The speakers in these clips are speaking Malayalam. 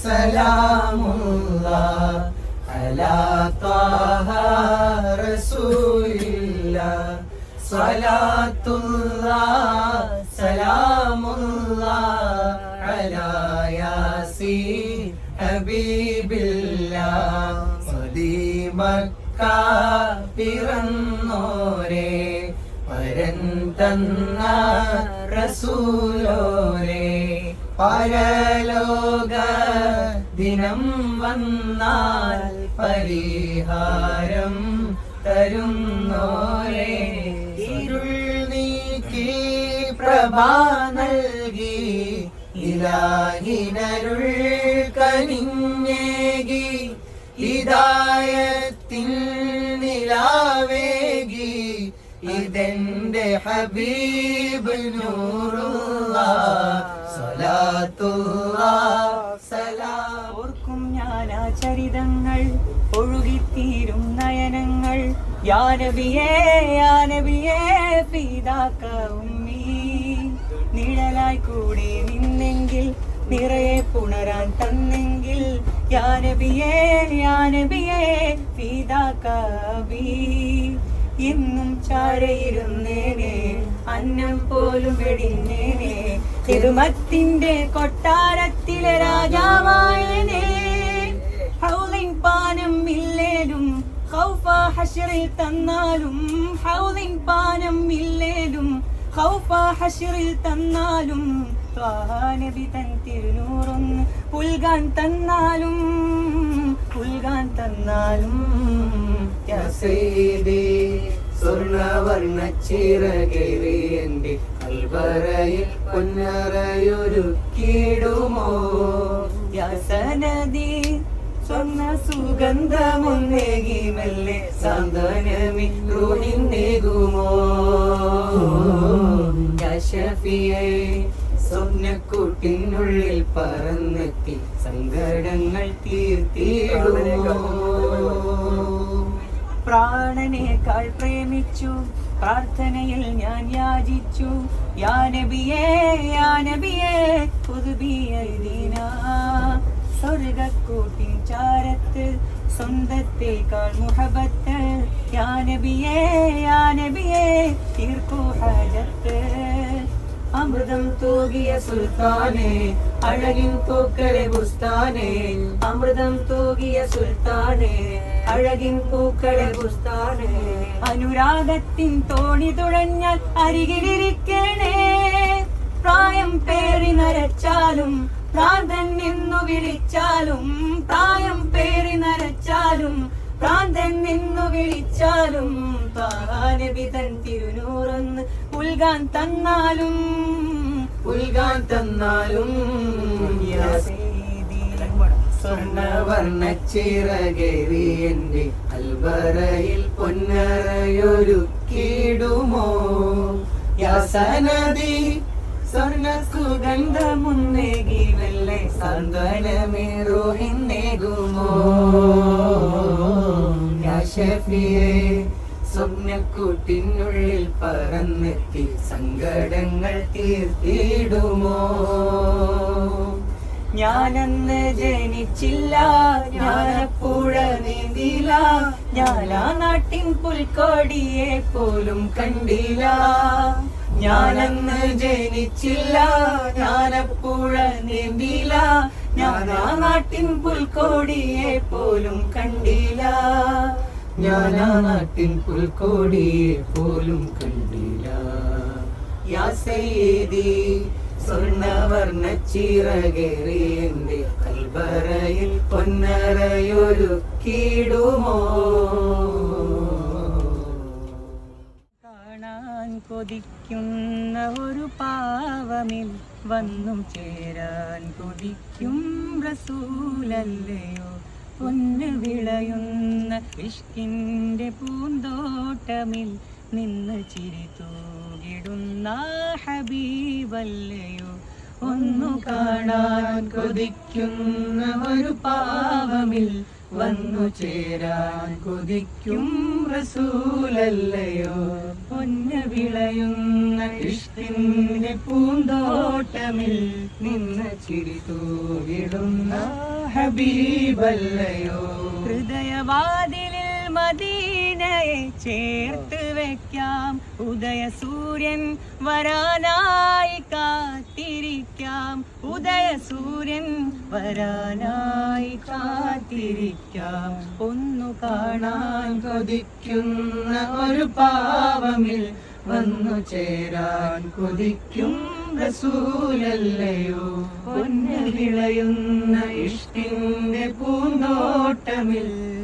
സലാമുള്ള അലാ താഹ റസൂലില്ല. സലാത്തുള്ള സലാമുള്ള അലാ ഹബീബില്ല. മദീമക്ക പിറന്നോരേ വരൻ തന്ന റസൂലോരേ. പരലോക ദിനം വന്നാൽ പരിഹാരം തരുന്നോരേ. ഇരുൾ നീക്കി പ്രഭ നൽകി ഇലാഹിനരുൾ കനിഞ്ഞേകി ഹിദായത്തിൻ നിലാവേകി ഇതെന്റെ ഹബീബ് നൂറുള്ള ഓർക്കും ഞാൻ ആ ചരിതങ്ങൾ ഒഴുകിത്തീരും നയനങ്ങൾ. യാനബിയേ യാനബിയേ ഫീദാക്ക ഉമ്മീ. നിഴലായി കൂടി നിന്നെങ്കിൽ നിറയെ പുണരാൻ തന്നെങ്കിൽ യാനബിയേ യാനബിയേ ഫീദാക്ക ബീ എന്നും ചാരയിരുന്നേനെ അന്നം പോലും വെടിഞ്ഞേനെ. തിരുമത്തിന്റെ കൊട്ടാരത്തിലെ രാജാവായനെ. ഹൗലിൻ പാനം ഇല്ലേലും ഖൗഫ ഹശ്റിൽ തന്നാലും ഹൗലിൻ പാനം ഇല്ലേലും ഖൗഫ ഹശ്റിൽ തന്നാലും നബി തൻ തിരുനൂറൊന്ന് പുൽകാൻ തന്നാലും പുൽകാൻ തന്നാലും സ്വർണവർണ ചിറകേറി എന്റെ കൽവറയിൽ പൊന്നറയൊരുക്കിടുമോ യാ സനദി സ്വർണ സുഗന്ധമൊന്നേകി മെല്ലെ സാന്ത്വനമി റൂഹിന്നേകുമോ യശഫിയെ സ്വപ്നക്കൂട്ടിനുള്ളിൽ പറന്നെത്തി സങ്കടങ്ങൾ തീർത്തിടുമോ പ്രാണനേക്കാൾ പ്രേമിച്ചു. പ്രാർത്ഥനയിൽ ഞാൻ യാചിച്ചു. യാനബിയേ യാനബിയേ പുതുബിയദീന സ്വർഗക്കൂട്ടിൻ ചാരത്ത് സ്വന്തത്തേക്കാൾ മുഹബത്ത്. യാനബിയേ യാനബിയേ തീർക്കൂ ഹജത്ത്. അമൃതം തൂകിയ സുൽത്താനെ അഴകിൻ പൂക്കളെ ബുസ്താനെ. അമൃതം തൂകിയ സുൽത്താനെ. അഴകിൻ പൂക്കളെ അനുരാഗത്തിൻ തോണി തുഴഞ്ഞാൽ അരികിലിരിക്കണേ. പ്രായം പേറി നരച്ചാലും പ്രാന്തൻ നിന്നു വിളിച്ചാലും പ്രായം പേറി നരച്ചാലും പ്രാന്തൻ നിന്നു വിളിച്ചാലും താനബിതൻ തിരുനൂറൊന്ന് ഉൽഗാൻ തന്നാലും. ഉൽഗാൻ തന്നാലും. സ്വർണവർണ ചിറകേറി എന്റെ അൽവറയിൽ പൊന്നറയൊരുക്കിടുമോ യാസനദി സ്വർണ സുഗന്ധമുന്നേകി വെള്ളെ സാന്ത്വനമേറുഹിന്നേകുമോ യാശഫിയെ സ്വപ്നക്കൂട്ടിനുള്ളിൽ പറന്നെത്തി സങ്കടങ്ങൾ തീർത്തിടുമോ ഞാനന്ന് ജനിച്ചില്ല ഞാനപ്പുഴ നീന്തില്ല ഞാനാ നാട്ടിൻ പുൽക്കോടിയെ പോലും കണ്ടില്ല. ഞാനന്ന് ജനിച്ചില്ല ഞാനപ്പുഴ നീന്തില്ല ഞാനാ നാട്ടിൻ പുൽക്കോടിയെ പോലും കണ്ടില്ല. ഞാനാ നാട്ടിൻ പുൽക്കോടിയെ പോലും കണ്ടില്ല. യാ സ്വർണവർണ ചിറകേറി എന്റെ കൽബറയിൽ പൊന്നറയൊരുക്കിടുമോ കാണാൻ കൊതിക്കുന്ന ഒരു പാവമിൽ വന്നും ചേരാൻ കൊതിക്കും റസൂലല്ലയോ? പൊന്ന് വിളയുന്ന ഇഷ്കിന്റെ പൂന്തോട്ടമിൽ നിന്ന് ചിരി തൂകിടുന്ന ഹബീബല്ലയോ. ഒന്നു കാണാൻ കൊതിക്കുന്ന ഒരു പാവമിൽ വന്നു ചേരാൻ കൊതിക്കും റസൂലല്ലയോ. പൊന്ന വിളയുന്ന ഇഷ്ടിന്റെ പൂന്തോട്ടമിൽ നിന്ന് ചിരി തൂകിടുന്ന ഹബീബല്ലയോ. ഹൃദയവാതിലിൽ മദീനയെ ചേർത്ത് വെക്കാം. ഉദയ സൂര്യൻ വരാനായി കാത്തിരിക്കാം. ഉദയ സൂര്യൻ വരാനായി കാത്തിരിക്കാം. ഒന്നു കാണാൻ കൊതിക്കുന്ന ഒരു പാവമിൽ വന്നു ചേരാൻ കൊതിക്കും റസൂലല്ലയോ. പൊന്നു വിളയുന്ന ഇഷ്ടിന്റെ പൂന്തോട്ടമിൽ നിന്ന്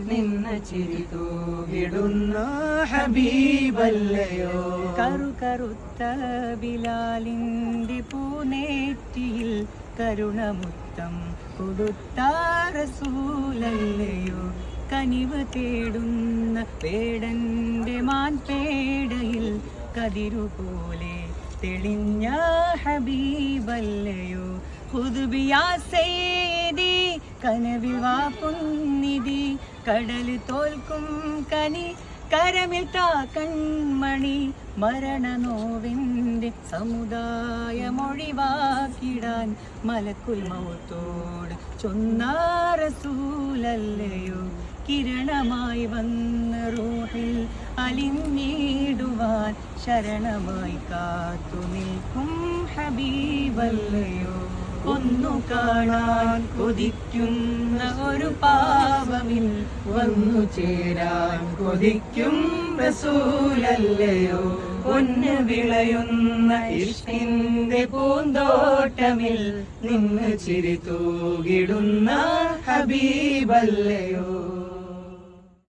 ചിരി തൂകിടുന്ന ഹബീബല്ലയോ? കരു കറുത്ത ബിലാലിന്റെ പൂനേറ്റിയിൽ കരുണമുത്തം കൊടുത്താറസൂലല്ലയോ കനിവ് തേടുന്ന പേടന്റെ മാൻപേടയിൽ കതിരുപോലെ തെളിഞ്ഞ ഹബീബല്ലയോ? ഹുദുബിയാ സേതി കനവിൽ വാപ്പുന്നിധി കടൽ തോൽക്കും കനി കരമിൽ താ കൺമണി മരണനോവിന്റെ സമുദായമൊഴിവാക്കിടാൻ മലക്കുൽ മൗത്തോട് ചൊന്നാറസൂലല്ലയോ? കിരണമായി വന്ന റൂഹിൽ അലിഞ്ഞിടുവാൻ ശരണമായി കാത്തു നിൽക്കും ഹബീബല്ലയോ? ഒന്നു കാണാൻ കൊതിക്കുന്ന ഒരു പാപമിൽ വന്നു ചേരാൻ കൊതിക്കും റസൂലല്ലയോ? പൊന്ന് വിളയുന്ന ഇഷ്ടിന്റെ പൂന്തോട്ടമിൽ നിന്ന് ചിരി തൂകിടുന്ന ഹബീബല്ലയോ?